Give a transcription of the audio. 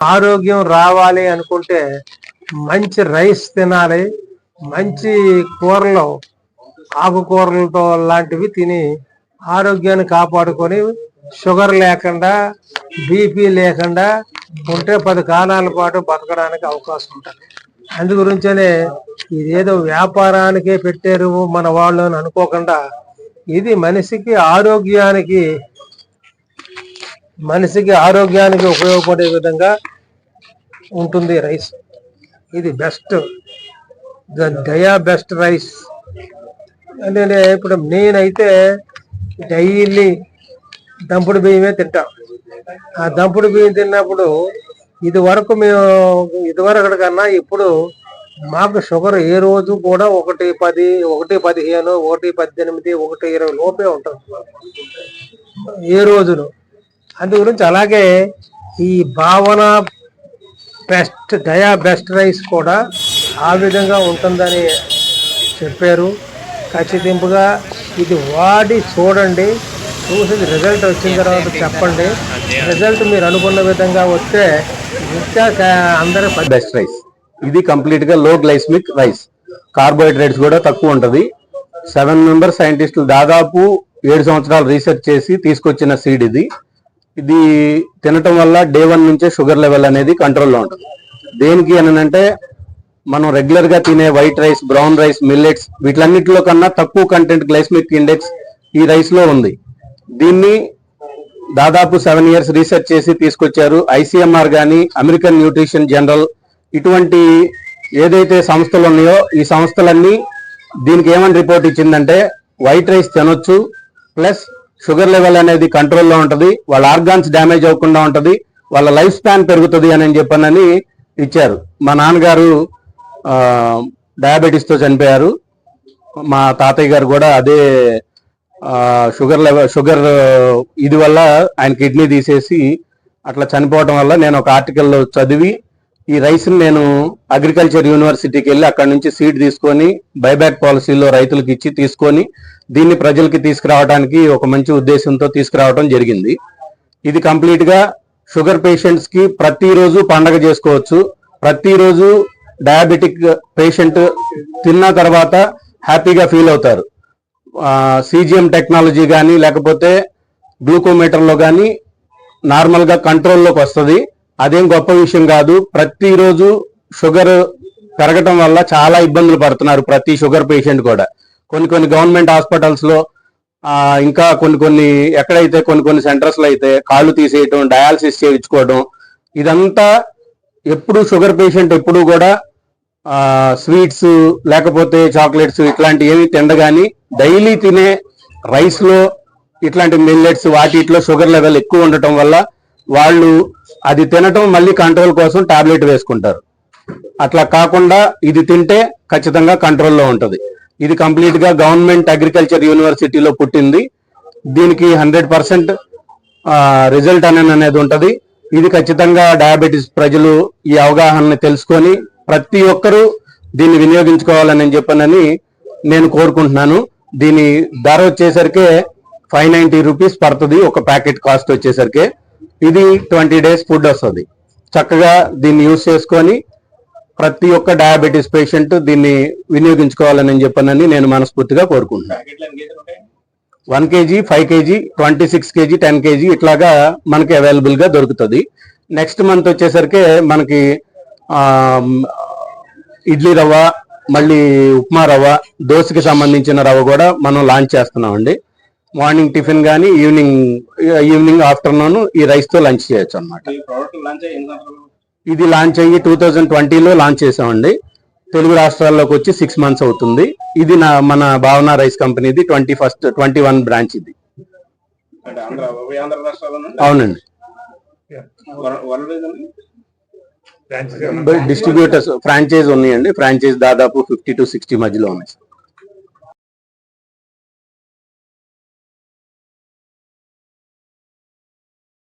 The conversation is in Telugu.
ఆరోగ్యం రావాలి అనుకుంటే మంచి రైస్ తినాలి మంచి కూరలు ఆకుకూరలతో లాంటివి తిని ఆరోగ్యాన్ని కాపాడుకొని షుగర్ లేకుండా బీపీ లేకుండా ఉంటే పది కాలాల పాటు బతకడానికి అవకాశం ఉంటుంది. అందు గురించనే ఇదేదో వ్యాపారానికే పెట్టారు మన వాళ్ళు అని అనుకోకుండా ఇది మనిషికి ఆరోగ్యానికి మనిషికి ఆరోగ్యానికి ఉపయోగపడే విధంగా ఉంటుంది రైస్ ఇది బెస్ట్ దయా బెస్ట్ రైస్ అంటే ఇప్పుడు నేనైతే డైలీ దంపుడు బియ్యమే తింటాం. ఆ దంపుడు బియ్యం తిన్నప్పుడు ఇది వరకు మేము ఇదివరకటి కన్నా ఇప్పుడు మాకు షుగర్ ఏ రోజు కూడా ఒకటి పది ఒకటి పదిహేను ఒకటి పద్దెనిమిది ఒకటి ఇరవై లోపే ఉంటుంది. ఏ రోజును. అందు గురించి అలాగే ఈ భావన బెస్ట్ దయా బెస్ట్ రైస్ కూడా ఆ విధంగా ఉంటుందని చెప్పారు. ఖచ్చితంగా ఇది వాడి చూడండి. చూసి రిజల్ట్ వచ్చిన తర్వాత చెప్పండి. రిజల్ట్ మీరు అనుకున్న విధంగా వస్తే ఇంకా అందరూ బెస్ట్ రైస్ ఇది కంప్లీట్గా లో గ్లైస్మిక్ రైస్ కార్బోహైడ్రేట్స్ కూడా తక్కువ ఉంటుంది. సెవెన్ మెంబర్ సైంటిస్టులు దాదాపు ఏడు సంవత్సరాలు రీసెర్చ్ చేసి తీసుకొచ్చిన సీడ్ ఇది. ఇది తినటం వల్ల డే వన్ నుంచే షుగర్ లెవెల్ అనేది కంట్రోల్లో ఉంటుంది. దేనికి అని అంటే మనం రెగ్యులర్గా తినే white rice brown rice millets వీటిలన్నింటిలో కన్నా తక్కువ కంటెంట్ గ్లైస్మిక్ ఇండెక్స్ ఈ రైస్లో ఉంది. దీన్ని దాదాపు సెవెన్ ఇయర్స్ రీసెర్చ్ చేసి తీసుకొచ్చారు ఐసీఎంఆర్ కానీ అమెరికన్ న్యూట్రిషన్ జనరల్ ఇటువంటి ఏదైతే సంస్థలు ఉన్నాయో ఈ సంస్థలన్నీ దీనికి ఏమని రిపోర్ట్ ఇచ్చిందంటే వైట్ రైస్ తినొచ్చు ప్లస్ షుగర్ లెవెల్ అనేది కంట్రోల్లో ఉంటుంది వాళ్ళ ఆర్గాన్స్ డ్యామేజ్ అవ్వకుండా ఉంటుంది వాళ్ళ లైఫ్ స్పాన్ పెరుగుతుంది అని చెప్పనని ఇచ్చారు. మా నాన్నగారు డయాబెటీస్తో చనిపోయారు. మా తాతయ్య గారు కూడా అదే షుగర్ లెవెల్ షుగర్ ఇది వల్ల ఆయన కిడ్నీ తీసేసి అట్లా చనిపోవటం వల్ల నేను ఒక ఆర్టికల్లో చదివి ఈ రైస్ని నేను అగ్రికల్చర్ యూనివర్సిటీకి వెళ్ళి అక్కడ నుంచి సీడ్ తీసుకొని బైబ్యాక్ పాలసీలో రైతులకు ఇచ్చి తీసుకొని దీన్ని ప్రజలకి తీసుకురావడానికి ఒక మంచి ఉద్దేశంతో తీసుకురావడం జరిగింది. ఇది కంప్లీట్గా షుగర్ పేషెంట్స్కి ప్రతిరోజు పండగ చేసుకోవచ్చు. ప్రతిరోజు డయాబెటిక్ పేషెంట్ తిన్న తర్వాత హ్యాపీగా ఫీల్ అవుతారు. సీజిఎం టెక్నాలజీ కానీ లేకపోతే గ్లూకోమీటర్లో కానీ నార్మల్గా కంట్రోల్లోకి వస్తుంది. అదేం గొప్ప విషయం కాదు. ప్రతిరోజు షుగర్ పెరగటం వల్ల చాలా ఇబ్బందులు పడుతున్నారు ప్రతి షుగర్ పేషెంట్ కూడా. కొన్ని కొన్ని గవర్నమెంట్ హాస్పిటల్స్లో ఇంకా కొన్ని కొన్ని ఎక్కడైతే కొన్ని కొన్ని సెంటర్స్లో అయితే కాళ్ళు తీసేయటం డయాలసిస్ చేయించుకోవడం ఇదంతా ఎప్పుడు షుగర్ పేషెంట్ ఎప్పుడు కూడా స్వీట్స్ లేకపోతే చాక్లెట్స్ ఇట్లాంటి ఏమి తినగాని డైలీ తినే రైస్లో ఇట్లాంటి మిల్లెట్స్ వాటిలో షుగర్ లెవెల్ ఎక్కువ ఉండటం వల్ల వాళ్ళు అది తినటం మళ్ళీ కంట్రోల్ కోసం టాబ్లెట్ వేసుకుంటారు. అట్లా కాకుండా ఇది తింటే ఖచ్చితంగా కంట్రోల్లో ఉంటుంది. ఇది కంప్లీట్గా గవర్నమెంట్ అగ్రికల్చర్ యూనివర్సిటీలో పుట్టింది. దీనికి హండ్రెడ్ పర్సెంట్ రిజల్ట్ అనేది అనేది ఉంటుంది. ఇది ఖచ్చితంగా డయాబెటీస్ ప్రజలు ఈ అవగాహనని తెలుసుకొని ప్రతి ఒక్కరూ దీన్ని వినియోగించుకోవాలని చెప్పనని నేను కోరుకుంటున్నాను. దీని ధర వచ్చేసరికి ఫైవ్ నైన్టీ రూపీస్ పడుతుంది ఒక ప్యాకెట్ కాస్ట్ వచ్చేసరికి. ఇది ట్వంటీ డేస్ ఫుడ్ వస్తుంది. చక్కగా దీన్ని యూజ్ చేసుకొని ప్రతి ఒక్క డయాబెటీస్ పేషెంట్ దీన్ని వినియోగించుకోవాలని చెప్పానని నేను మనస్ఫూర్తిగా కోరుకుంటున్నాను one KG five KG twenty six KG ten KG ఇట్లాగా మనకి అవైలబుల్గా దొరుకుతుంది. నెక్స్ట్ మంత్ వచ్చేసరికి మనకి ఇడ్లీ రవ్వ మళ్ళీ ఉప్మా రవ్వ దోశకి సంబంధించిన రవ్వ కూడా మనం లాంచ్ చేస్తున్నామండి. మార్నింగ్ టిఫిన్ కానీ ఈవినింగ్ ఈవినింగ్ ఆఫ్టర్నూన్ ఈ రైస్తో లంచ్ చేయొచ్చు అన్నమాట. ఇది లాంచ్ అయ్యి టూ థౌజండ్ ట్వంటీలో లాంచ్ చేసామండి. తెలుగు రాష్ట్రాల్లోకి వచ్చి సిక్స్ మంత్స్ అవుతుంది. ఇది నా మన భావన రైస్ కంపెనీది twenty first twenty one branch ఇది. అవునండి. డిస్ట్రిబ్యూటర్స్ ఫ్రాంచైజ్ ఉన్నాయండి. ఫ్రాంచైజ్ దాదాపు ఫిఫ్టీ టు సిక్స్టీ మధ్యలో ఉన్నాయి.